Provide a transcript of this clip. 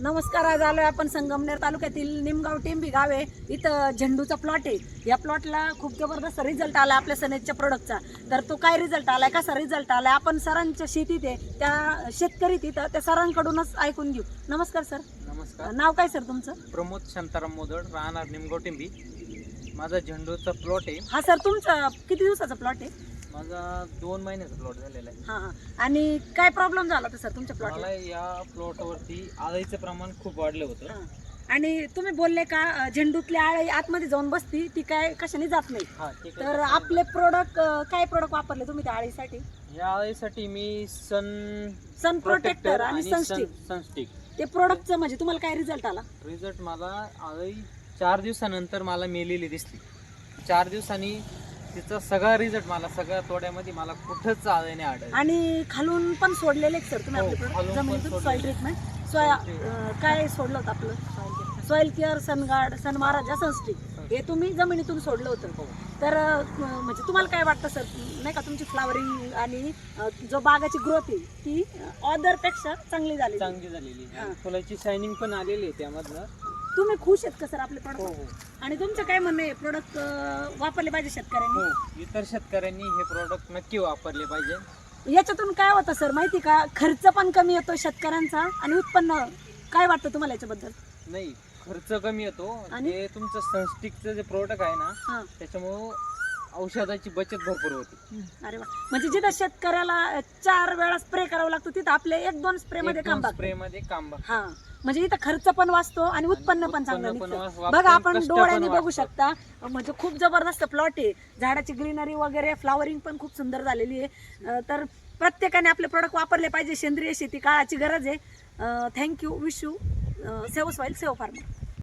नमस्कार आज आलोय आपण संगमनेर तालुक्यातील निमगाव टेंबी गाव आहे. इथं झेंडूचा प्लॉट आहे. या प्लॉटला खूप जबरदस्त रिझल्ट आला आपल्या सनेजच्या प्रोडक्टचा तर तो काय रिझल्ट आलाय कसा रिझल्ट आलाय आपण सरांच्या शेतीत आहे. त्या शेतकरी तिथं त्या सरांकडूनच ऐकून घेऊ. नमस्कार सर. नमस्कार. नाव काय सर तुमचं? प्रमोद शांताराम मोदड राहणार निमगोटिंबी माझा झेंडूचा प्लॉट आहे. हा सर तुमचा किती दिवसाचा प्लॉट आहे? माझा दोन महिन्याचा प्लॉट झालेला आहे. हा हा. आणि काय प्रॉब्लेम झाला होता सर तुमच्या मला प्लॉटला या प्लॉटवरती आळीचं प्रमाण खूप वाढलं होतं. आणि तुम्ही बोलले का अं, झेंडूतली आळी आतमध्ये जाऊन बसती ती काय कशाने जात नाही? हा तर आपले प्रोडक्ट काय प्रोडक्ट वापरले तुम्ही त्या आळीसाठी? या आळीसाठी मी सन सन प्रोटेक्टर आणि सनस्टिक सनस्टिक ते प्रोडक्टचं म्हणजे तुम्हाला काय रिझल्ट आला? रिझल्ट मला आळी चार दिवसानंतर मला मेलेली दिसली. चार दिवसांनी तिचा सगळा रिझल्ट मला सगळ्या तोड्यामध्ये मला कुठंच आळीने आढळ आणि खालून पण सोडलेले सर तुम्ही हो? खालून पण जमिनीतून सोडलेले. सॉइल ट्रीटमेंट सोया अं, काय सोडलं होतं आपलं? सॉइल केअर सनगार्ड सन महाराजा सनस्टिक हे तुम्ही जमिनीतून सोडलं होतं. हो. तर अं, म्हणजे तुम्हाला काय वाटतं सर नाही का तुमची फ्लावरिंग आणि अं, जो बागाची ग्रोथ आहे ती अदरपेक्षा चांगली झाली चांगली झालेली. हा. फुलाची शायनिंग पण आलेली आहे त्यामधनं. तुम्ही खुश आहेत का सर आपले हो प्रोडक्ट हो. आणि तुमचं काय म्हणणं आहे? प्रोडक्ट वापरले पाहिजे शेतकऱ्यांनी? हो इतर शेतकऱ्यांनी हे प्रोडक्ट नक्की वापरले पाहिजे. याच्यातून काय होतं सर? माहिती का? खर्च पण कमी येतो शेतकऱ्यांचा आणि उत्पन्न काय वाटतं तुम्हाला याच्याबद्दल? नाही खर्च कमी येतो. आणि? ते तुमचं सनस्टिकचं जे प्रोडक्ट आहे ना हा. त्याच्यामुळं औषधाची बचत भरपूर होते. अरे वा. म्हणजे जिथं शेतकऱ्याला चार वेळा स्प्रे करावा लागतो तिथं आपले एक दोन स्प्रे मध्ये काम स्प्रे मध्ये काम बघ हा. म्हणजे इथं खर्च पण वाचतो आणि उत्पन्न पण चांगलं निघतं. बघा आपण कष्ट पण डोळ्यांनी बघू वाचतात. शकता. म्हणजे खूप जबरदस्त प्लॉट आहे. झाडाची ग्रीनरी वगैरे फ्लावरिंग पण खूप सुंदर झालेली आहे. अं, तर प्रत्येकाने आपले प्रोडक्ट वापरले पाहिजे. सेंद्रिय शेती काळाची गरज आहे. Thank you wish you save soil save farmer